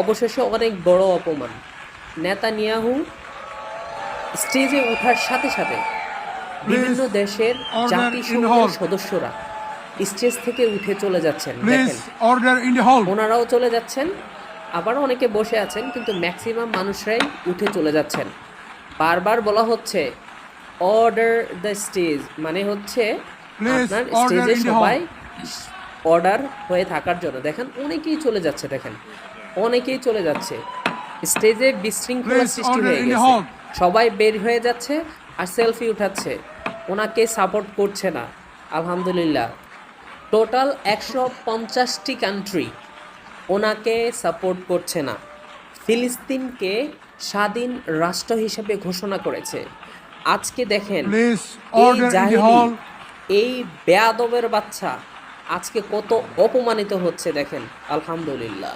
অবশেষে অনেক বড় অপমান। নেতানিয়াহু স্টেজে ওঠার সাথে সাথে বিভিন্ন দেশের জাতিসংঘের সদস্যরা স্টেজ থেকে উঠে চলে যাচ্ছেন দেখেন. ওনারাও চলে যাচ্ছেন আবার অনেকে বসে আছেন কিন্তু ম্যাক্সিমাম মানুষরাই উঠে চলে যাচ্ছেন। বারবার বলা হচ্ছে অর্ডার দ্য স্টেজ মানে হচ্ছে আপনার স্টেজে সবাই অর্ডার হয়ে থাকার জন্য। দেখেন অনেকেই চলে যাচ্ছে দেখেন। অনেকেই চলে যাচ্ছে। স্টেজে বিশৃঙ্খলা সৃষ্টি হয়ে গেছে। সবাই বের হয়ে যাচ্ছে আর সেলফি উঠাচ্ছে। ওনাকে সাপোর্ট করছে না। আলহামদুলিল্লাহ। টোটাল একশো পঞ্চাশটি কান্ট্রি ওনাকে সাপোর্ট করছে না। ফিলিস্তিনকে স্বাধীন রাষ্ট্র হিসেবে ঘোষণা করেছে। আজকে দেখেন এই জাহিলি এই বেয়াদবের বাচ্চা আজকে কত অপমানিত হচ্ছে দেখেন। আলহামদুলিল্লাহ।